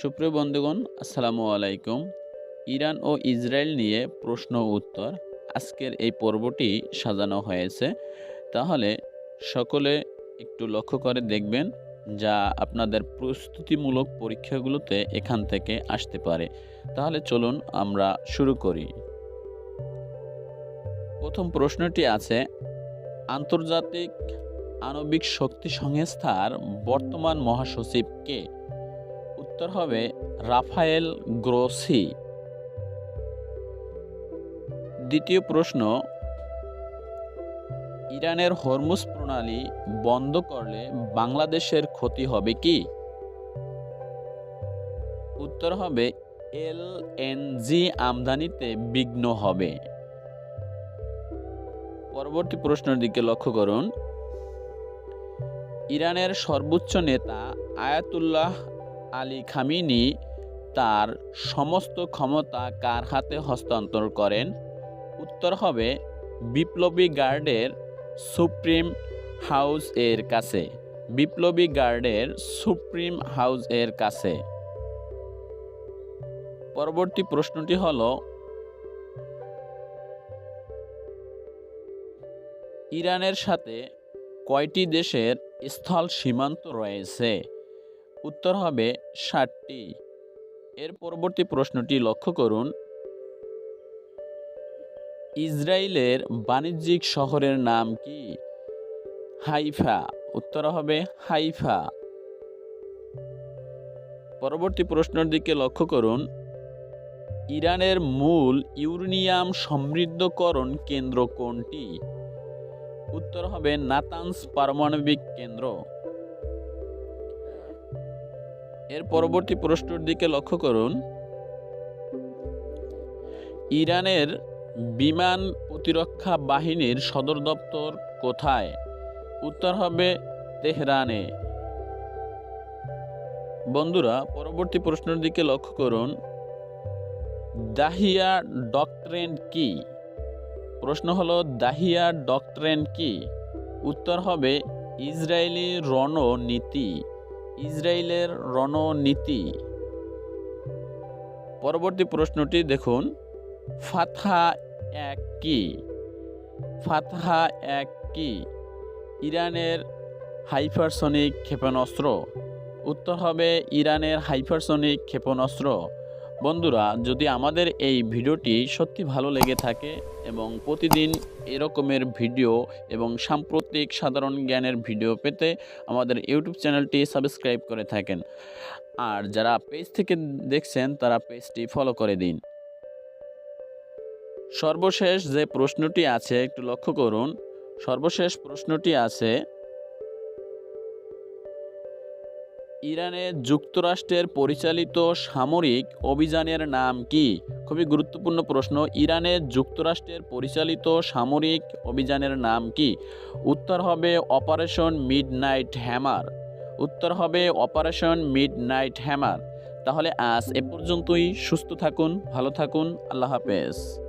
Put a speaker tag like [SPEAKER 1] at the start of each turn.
[SPEAKER 1] সুপ্রিয় বন্ধুগণ, আসসালামু আলাইকুম। ইরান ও ইসরায়েল নিয়ে প্রশ্ন উত্তর আজকের এই পর্বটি সাজানো হয়েছে। তাহলে সকলে একটু লক্ষ্য করে দেখবেন যা আপনাদের প্রস্তুতিমূলক পরীক্ষাগুলোতে এখান থেকে আসতে পারে। তাহলে চলুন আমরা শুরু করি। প্রথম প্রশ্নটি আছে, আন্তর্জাতিক আণবিক শক্তি সংস্থার বর্তমান মহাসচিব কে? উত্তর হবে রাফায়েল গ্রোসি। দ্বিতীয় প্রশ্ন, ইরানের হরমুজ প্রণালী বন্ধ করলে বাংলাদেশের ক্ষতি হবে কি? উত্তর হবে এলএনজি আমদানিতে বিঘ্ন হবে। পরবর্তী প্রশ্নের দিকে লক্ষ্য করুন। ইরানের সর্বোচ্চ নেতা আয়াতুল্লাহ আলী খামিনি তার সমস্ত ক্ষমতা কার হাতে হস্তান্তর করেন? উত্তর হবে বিপ্লবী গার্ডের সুপ্রিম হাউস এর কাছে। বিপ্লবী গার্ডের সুপ্রিম হাউস এর কাছে। পরবর্তী প্রশ্নটি হল, ইরানের সাথে কয়টি দেশের স্থল সীমান্ত রয়েছে? উত্তর হবে ষাটটি। এর পরবর্তী প্রশ্নটি লক্ষ্য করুন। ইসরায়েলের বাণিজ্যিক শহরের নাম কি? হাইফা। উত্তর হবে হাইফা। পরবর্তী প্রশ্নের দিকে লক্ষ্য করুন। ইরানের মূল ইউরেনিয়াম সমৃদ্ধকরণ কেন্দ্র কোনটি? উত্তর হবে নাতানস পারমাণবিক কেন্দ্র। এর পরবর্তী প্রশ্নের দিকে লক্ষ্য করুন। ইরানের বিমান প্রতিরক্ষা বাহিনীর সদর দপ্তর কোথায়? উত্তর হবে তেহরানে। বন্ধুরা, পরবর্তী প্রশ্নের দিকে লক্ষ্য করুন। দাহিয়া ডক্ট্রেন কি? প্রশ্ন হলো, দাহিয়া ডক্ট্রেন কি? উত্তর হবে ইসরায়েলি রণনীতি। ইসরায়েলের রণনীতি। পরবর্তী প্রশ্নটি দেখুন, ফাতহা এক কি? ফাতহা এক কি? ইরানের হাইপারসনিক ক্ষেপণাস্ত্র। উত্তর হবে, ইরানের হাইপারসনিক ক্ষেপণাস্ত্র। বন্ধুরা, যদি আমাদের এই ভিডিওটি সত্যি ভালো লেগে থাকে এবং প্রতিদিন এরকমের ভিডিও এবং সাম্প্রতিক সাধারণ জ্ঞানের ভিডিও পেতে আমাদের ইউটিউব চ্যানেলটি সাবস্ক্রাইব করে থাকেন। আর যারা পেজ থেকে দেখছেন, তারা পেজটি ফলো করে দিন। সর্বশেষ যে প্রশ্নটি আছে, একটু লক্ষ্য করুন। সর্বশেষ প্রশ্নটি আছে ইরানে যুক্তরাষ্ট্রের পরিচালিত সামরিক অভিযানের নাম কি? খুবই গুরুত্বপূর্ণ প্রশ্ন। ইরানে যুক্তরাষ্ট্রের পরিচালিত সামরিক অভিযানের নাম কি? উত্তর হবে অপারেশন মিড নাইট হ্যামার। উত্তর হবে অপারেশন মিড নাইট হ্যামার। তাহলে আজ এ পর্যন্তই। সুস্থ থাকুন, ভালো থাকুন। আল্লাহ হাফেজ।